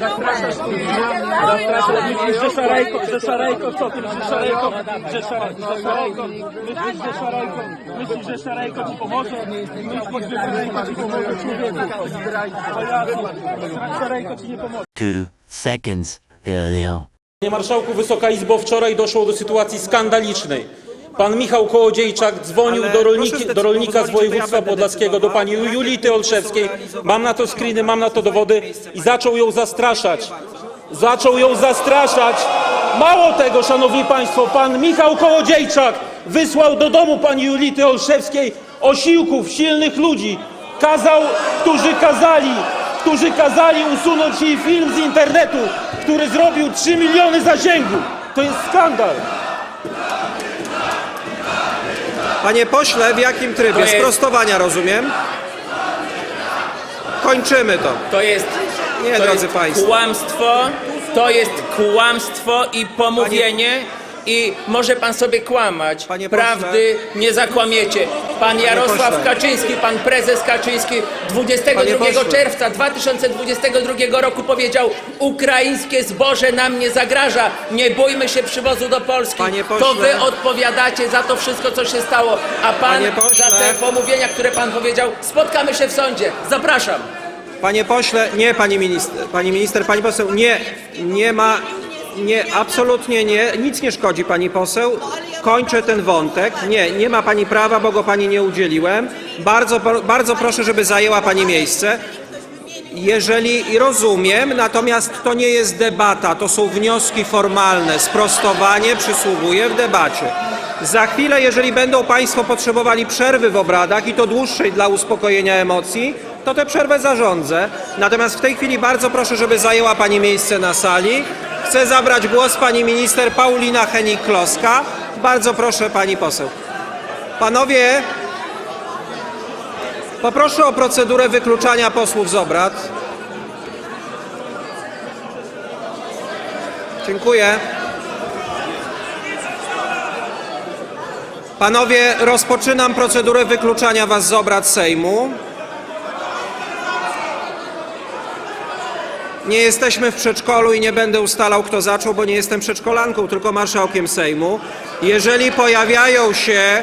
Zapraszasz tu Zapraszasz myślisz, że szarajko, że szarajko, co ty? Myślisz, że szarajko, że szarajko, że szarajko, myślisz, że szarajko, myślisz, że szarajko ci pomoże, myślisz, że szarajko ci pomoże, człowieku, pajacu, szarajko ci nie pomoże. Two seconds earlier. Panie Marszałku, Wysoka Izbo, wczoraj doszło do sytuacji skandalicznej. Pan Michał Kołodziejczak dzwonił Ale do, rolniki, do rolnika z pozwolić, że ja województwa będę podlaskiego, do pani decydował. Julity Olszewskiej. Mam na to screeny, mam na to dowody i zaczął ją zastraszać. Zaczął ją zastraszać. Mało tego, szanowni państwo, pan Michał Kołodziejczak wysłał do domu pani Julity Olszewskiej osiłków, silnych ludzi, kazał, którzy kazali, którzy kazali usunąć jej film z internetu, który zrobił 3 miliony zasięgu. To jest skandal. Panie pośle, w jakim trybie? Jest- Sprostowania rozumiem? Kończymy to. To jest, Nie, to drodzy jest państwo. kłamstwo, to jest kłamstwo i pomówienie i może pan sobie kłamać. Panie pośle. Prawdy nie zakłamiecie. Pan Jarosław pośle. Kaczyński, pan prezes Kaczyński 22 Panie pośle. czerwca 2022 roku powiedział ukraińskie zboże nam nie zagraża, nie bójmy się przywozu do Polski. Panie to pośle. wy odpowiadacie za to wszystko, co się stało, a pan Panie pośle. za te pomówienia, które pan powiedział, spotkamy się w sądzie. Zapraszam. Panie pośle, nie, pani minister, pani minister, pani poseł, nie, nie ma, nie, absolutnie nie, nic nie szkodzi pani poseł. Kończę ten wątek. Nie, nie ma pani prawa, bo go pani nie udzieliłem. Bardzo, bardzo proszę, żeby zajęła pani miejsce. Jeżeli rozumiem, natomiast to nie jest debata, to są wnioski formalne. Sprostowanie przysługuje w debacie. Za chwilę, jeżeli będą Państwo potrzebowali przerwy w obradach i to dłuższej dla uspokojenia emocji, to tę przerwę zarządzę. Natomiast w tej chwili bardzo proszę, żeby zajęła Pani miejsce na sali. Chcę zabrać głos Pani minister Paulina Henik-Kloska. Bardzo proszę Pani poseł. Panowie, Poproszę o procedurę wykluczania posłów z obrad. Dziękuję. Panowie, rozpoczynam procedurę wykluczania was z obrad Sejmu. Nie jesteśmy w przedszkolu i nie będę ustalał, kto zaczął, bo nie jestem przedszkolanką, tylko marszałkiem Sejmu. Jeżeli pojawiają się,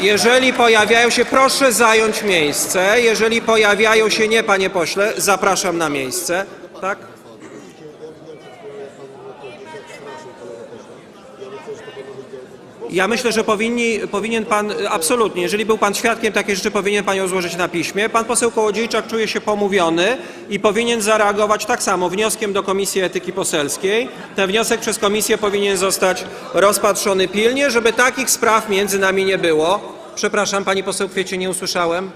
jeżeli pojawiają się, proszę zająć miejsce. Jeżeli pojawiają się, nie, panie pośle, zapraszam na miejsce. Tak? Ja myślę, że powinni, powinien pan, absolutnie, jeżeli był pan świadkiem takiej rzeczy, powinien pan ją złożyć na piśmie. Pan poseł Kołodziejczak czuje się pomówiony i powinien zareagować tak samo wnioskiem do Komisji Etyki Poselskiej. Ten wniosek przez komisję powinien zostać rozpatrzony pilnie, żeby takich spraw między nami nie było. Przepraszam, pani poseł Kwiecie, nie usłyszałem.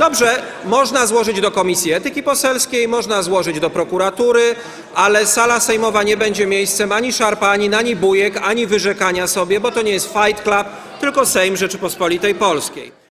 Dobrze, można złożyć do Komisji Etyki Poselskiej, można złożyć do prokuratury, ale sala sejmowa nie będzie miejscem ani szarpa, ani ani bujek, ani wyrzekania sobie, bo to nie jest Fight Club, tylko Sejm Rzeczypospolitej Polskiej.